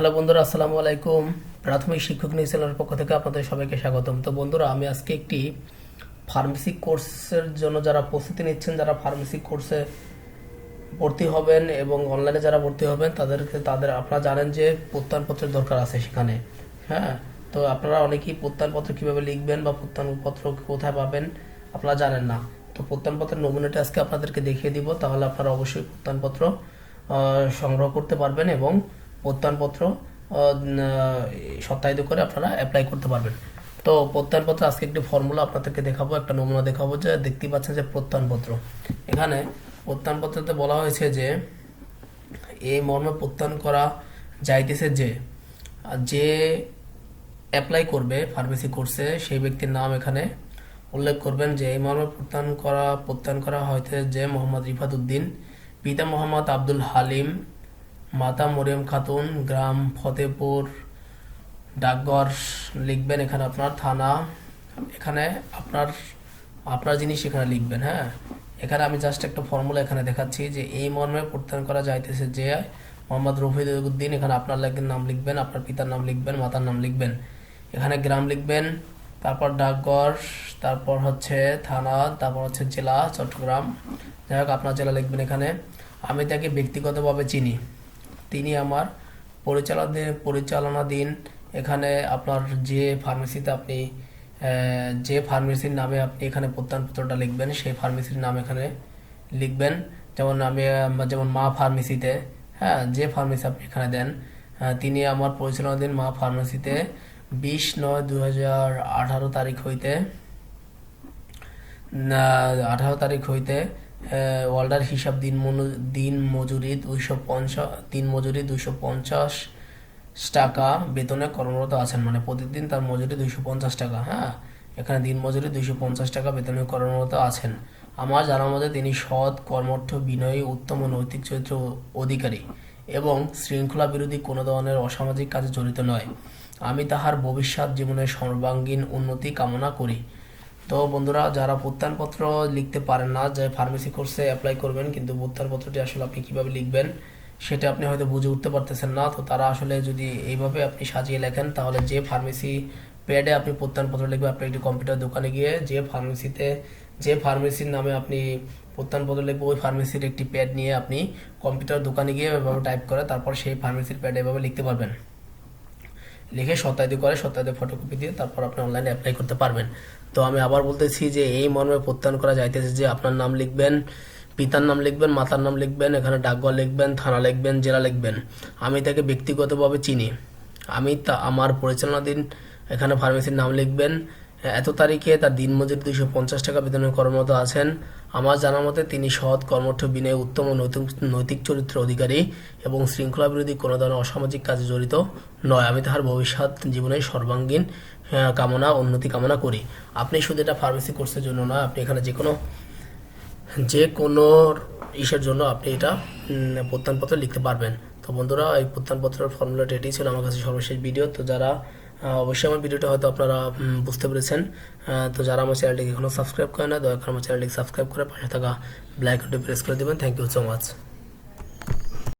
Hello বন্ধুরা, আসসালামু আলাইকুম। প্রাথমিক শিক্ষক নিউজিল্যান্ডের পক্ষ থেকে আপনাদের সবাইকে স্বাগতম। তো বন্ধুরা, আমি আজকে একটি ফার্মেসি কোর্সের জন্য যারা প্রস্তুতি নিচ্ছেন, যারা ফার্মেসি কোর্সে ভর্তি হবেন এবং অনলাইনে যারা ভর্তি হবেন, তাদেরকে, তাদের, আপনারা জানেন যে প্রত্যয়নপত্রের দরকার আছে সেখানে। হ্যাঁ? তো আপনারা অনেকেই প্রত্যয়নপত্র কীভাবে লিখবেন বা প্রত্যয়নপত্র কোথায় পাবেন, আপনারা জানেন না। তো প্রত্যয়নপত্রের নমুনাটা আজকে আপনাদেরকে দেখিয়ে দিব, তাহলে আপনারা অবশ্যই প্রত্যয়নপত্র সংগ্রহ করতে পারবেন এবং প্রত্যয়নপত্র সত্যায়িত করে আপনারা অ্যাপ্লাই করতে পারবেন। তো প্রত্যয়নপত্র আজকে একটি ফর্মুলা আপনাদেরকে দেখাবো, একটা নমুনা দেখাবো যে দেখতেই পাচ্ছেন যে প্রত্যয়নপত্র। এখানে প্রত্যয়নপত্রতে বলা হয়েছে যে এই মর্মে প্রত্যয়ন করা যাইতেছে যে যে অ্যাপ্লাই করবে ফার্মেসি কোর্সে সেই ব্যক্তির নাম এখানে উল্লেখ করবেন যে এই মর্মে প্রত্যয়ন করা প্রত্যয়ন করা হয়তে যে মোহাম্মদ রিফাত উদ্দিন, পিতা মোহাম্মদ আব্দুল হালিম মাতা মরিয়ম খাতুন, গ্রাম ফতেপুর, ডাকঘর লিখবেন এখানে আপনার, থানা, এখানে আপনার আপনার জিনিস এখানে লিখবেন হ্যাঁ? এখানে আমি জাস্ট একটা ফর্মুলা এখানে দেখাচ্ছি যে এই মর্মে প্রত্যয়ন করা যাইতেছে যে মোহাম্মদ রফিদ উদ্দিন, এখানে আপনার লেখেন নাম লিখবেন, আপনার পিতার নাম লিখবেন, মাতার নাম লিখবেন। এখানে গ্রাম লিখবেন, তারপর ডাকঘর, তারপর হচ্ছে থানা, তারপর হচ্ছে জেলা, চট্টগ্রাম। যাই হোক, আপনার জেলা লিখবেন এখানে। আমি তাকে ব্যক্তিগতভাবে চিনি। তিনি আমার পরিচালনা পরিচালনাধীন। এখানে আপনার যে ফার্মেসিতে আপনি যে ফার্মেসির নামে আপনি এখানে প্রত্যয়নপত্রটা লিখবেন, সেই ফার্মেসির নাম এখানে লিখবেন। যেমন আমি যেমন মা ফার্মেসিতে হ্যাঁ যে ফার্মেসি আপনি এখানে দেন তিনি আমার পরিচালনাধীন মা ফার্মেসিতে বিশ নয় দু হাজার আঠারো তারিখ হইতে আঠারো তারিখ হইতে ওয়ার্ল্ডার হিসাব দিন দিন মজুরি দুইশো পঞ্চাশ দিন মজুরি দুইশো পঞ্চাশ টাকা বেতনে কর্মরত আছেন। মানে প্রতিদিন তার মজুরি দুইশো পঞ্চাশ টাকা হ্যাঁ? এখানে দিন মজুরি দুইশো পঞ্চাশ টাকা, বেতনে কর্মরত আছেন। আমার জানা মতে তিনি সৎ, কর্মঠ, বিনয়ী, উত্তম ও নৈতিক চরিত্র অধিকারী এবং শৃঙ্খলা বিরোধী কোনো ধরনের অসামাজিক কাজে জড়িত নয়। আমি তাহার ভবিষ্যৎ জীবনের সর্বাঙ্গীন উন্নতি কামনা করি। তো বন্ধুরা, যারা প্রত্যয়নপত্র লিখতে পারেন না, যে ফার্মেসি কোর্সে অ্যাপ্লাই করবেন, কিন্তু প্রত্যয়নপত্রটি আসলে আপনি কীভাবে লিখবেন, সেটা আপনি হয়তো বুঝে উঠতে পারতেছেন না। তো তারা আসলে যদি এইভাবে আপনি সাজিয়ে লেখেন, তাহলে যে ফার্মেসি প্যাডে আপনি প্রত্যয়নপত্র লিখবেন, আপনি একটি কম্পিউটার দোকানে গিয়ে যে ফার্মেসিতে যে ফার্মেসির নামে আপনি প্রত্যয়নপত্র লিখবেন, ওই ফার্মেসির একটি প্যাড নিয়ে আপনি কম্পিউটার দোকানে গিয়ে এভাবে টাইপ করে, তারপর সেই ফার্মেসির প্যাডে এভাবে লিখতে পারবেন। লিখে সত্যায়িত করে, সত্যায়িত ফটোকপি দিয়ে তারপর আপনি অনলাইনে অ্যাপ্লাই করতে পারবেন। তো আমি আবার বলতেছি যে এই মর্মে প্রত্যয়ন করা যাইতেছে যে আপনার নাম লিখবেন, পিতার নাম লিখবেন, মাতার নাম লিখবেন, এখানে ডাকঘর লিখবেন, থানা লিখবেন, জেলা লিখবেন। আমি তাকে ব্যক্তিগতভাবে চিনি। আমি তা, আমার পরিচালনাধীন এখানে ফার্মেসির নাম লিখবেন এত তারিখে তার দিনমজুরি দুইশো পঞ্চাশ টাকা বেতনের কর্মরত আছেন। আমার জানা মতে তিনি সৎ কর্মঠ বিনয় উত্তম ও নৈতিক নৈতিক চরিত্র অধিকারী এবং শৃঙ্খলা বিরোধী কোনো ধরনের অসামাজিক কাজে জড়িত নয়। আমি তাহার ভবিষ্যৎ জীবনের সর্বাঙ্গীন কামনা উন্নতি কামনা করি। আপনি শুধু এটা ফার্মেসি কোর্সের জন্য নয় আপনি এখানে যে কোনো যে কোনো ইসের জন্য আপনি এটা উম, প্রত্যয়নপত্র লিখতে পারবেন। তো বন্ধুরা এই প্রত্যয়নপত্রের ফর্মুলাটা এটাই ছিল আমার কাছে সর্বশেষ ভিডিও তো যারা অবশ্যই আমার ভিডিওটা হয়তো আপনারা বুঝতে পেরেছেন। তো যারা আমার চ্যানেলটিকে এখনও সাবস্ক্রাইব করে না, দয়া করে আমার চ্যানেলটিকে সাবস্ক্রাইব করে পাশে থাকা ব্ল্যাক প্রেস করে দেবেন। Thank you so much